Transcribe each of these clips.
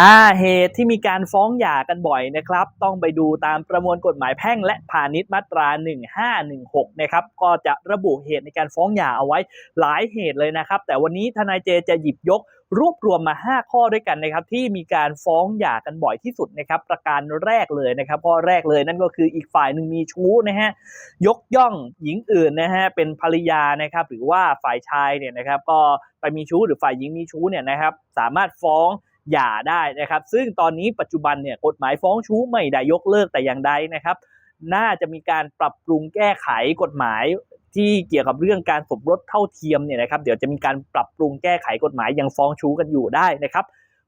ห้าเหตุที่มีการฟ้องหย่ากันบ่อยนะครับ ต้องไปดูตามประมวลกฎหมายแพ่งและพาณิชย์มาตรา 1516 นะครับ ก็จะระบุเหตุในการฟ้องหย่าเอาไว้หลายเหตุเลยนะครับ แต่วันนี้ทนายเจจะหยิบยกรวบรวมมา 5 ข้อด้วยกันนะครับที่มีการฟ้องหย่ากันบ่อยที่สุดนะครับ ประการแรกเลยนะครับข้อแรกเลยนั่นก็คืออีกฝ่ายหนึ่งมีชู้นะฮะยกย่องหญิงอื่นนะฮะเป็นภรรยานะครับหรือว่าฝ่ายชายเนี่ยนะครับก็ไปมีชู้หรือฝ่ายหญิงมีชู้เนี่ยนะครับสามารถฟ้อง หย่าได้นะครับ ซึ่งตอนนี้ปัจจุบันเนี่ยกฎหมายฟ้องชู้ไม่ได้ยกเลิกแต่อย่างใดนะครับ น่าจะมีการปรับปรุงแก้ไขกฎหมายที่เกี่ยวกับเรื่องการสมรสเท่าเทียมเนี่ยนะครับ เดี๋ยวจะมีการปรับปรุงแก้ไขกฎหมายยังฟ้องชู้กันอยู่ได้นะครับ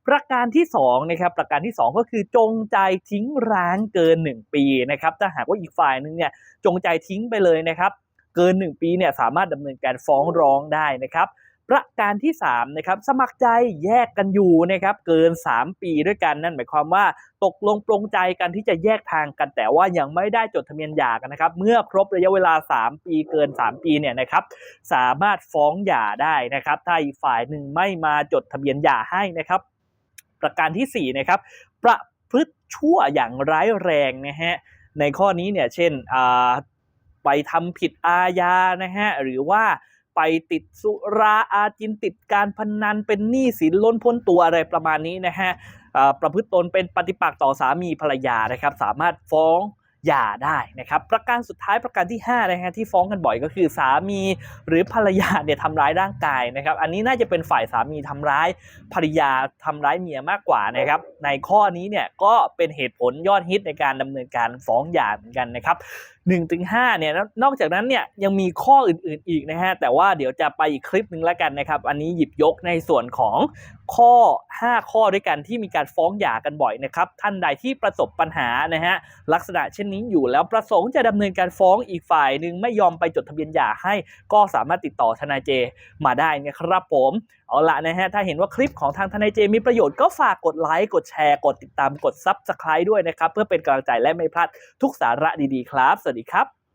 ประการที่2นะครับประการที่ 2 ก็คือจงใจทิ้งร้างเกิน 1 ปีนะครับถ้าหากว่าอีกฝ่ายนึงเนี่ยจงใจทิ้งไปเลยนะครับ เกิน 1 ปีเนี่ยสามารถดำเนินการฟ้องร้องได้นะครับ ประการที่3นะครับสมัครใจแยกกันอยู่นะครับเกิน 3 ปีด้วยกันนั่นหมายความว่าตกลงปรงใจกันที่จะแยกทางกัน แต่ว่ายังไม่ได้จดทะเบียนหย่ากันนะครับเมื่อครบระยะเวลา 3 ปีเกิน 3 ปีเนี่ยนะครับสามารถฟ้องหย่าได้นะครับถ้าอีกฝ่ายหนึ่งไม่มาจดทะเบียนหย่าให้นะครับ ประการที่4นะครับประพฤติชั่วอย่างร้ายแรงนะฮะในข้อนี้เนี่ยเช่นไปทำผิดอาญานะฮะหรือว่า ไปติดสุราอาจินติดการพนันเป็นหนี้สินล้นพ้นตัวอะไรประมาณนี้นะฮะประพฤติตนเป็นปฏิปักษ์ต่อสามีภรรยานะครับ สามารถฟ้องหย่าได้นะครับ ประการสุดท้ายประการที่5นะฮะที่ฟ้องกันบ่อยก็คือสามีหรือภรรยาเนี่ยทำร้ายร่างกายนะครับ อันนี้น่าจะเป็นฝ่ายสามีทำร้ายภรรยาทำร้ายเมียมากกว่านะครับ ในข้อนี้เนี่ยก็เป็นเหตุผลยอดฮิตในการดำเนินการฟ้องหย่าเหมือนกันนะครับ 1ถึง5เนี่ยนอกจากนั้นเนี่ยยังมีข้ออื่นๆอีกนะฮะแต่ว่าเดี๋ยวจะไปอีกคลิปหนึ่งแล้วกันนะครับ อันนี้หยิบยกในส่วนของข้อ 5 ข้อด้วยกันที่มีการฟ้องหย่ากันบ่อยนะครับ ท่านใดที่ประสบปัญหานะฮะลักษณะเช่นนี้อยู่แล้วประสงค์จะดำเนินการฟ้องอีกฝ่ายหนึ่งไม่ยอมไปจดทะเบียนหย่าให้ ก็สามารถติดต่อทนายเจมาได้นะครับผมเอาละนะฮะ ถ้าเห็นว่าคลิปของทางทนายเจมีประโยชน์ก็ฝากกดไลค์ กดแชร์ กดติดตาม กด Subscribe ด้วยนะครับ เพื่อเป็นกำลังใจและไม่พลาดทุกสาระดีๆ ครับสวัสดีครับ